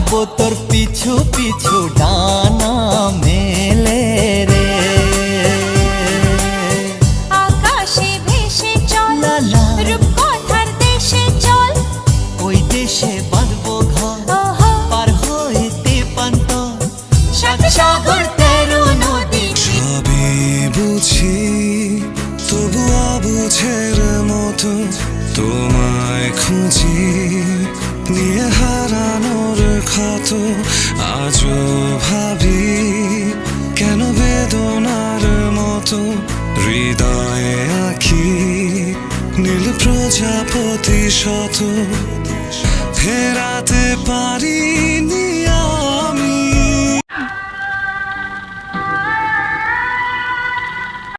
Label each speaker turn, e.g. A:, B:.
A: যাব তোর পিছু পিছু ডানা মেলে রে
B: আকাশে ভেসে চল। রূপকথার দেশে চল
A: ওই দেশে বাঁধবো ঘর পার হইতে পান্ত
B: সাত সাগর তেরো নদী
C: সবই বুঝি তবু অবুঝের মতো তোমায় খুঁজি নিয়ে হারানোর ক্ষত আজও ভাবি কেন বেদনার মতো হৃদয়ে আঁকি নীল প্রজাপতি শত। ফেরাতে পারিনি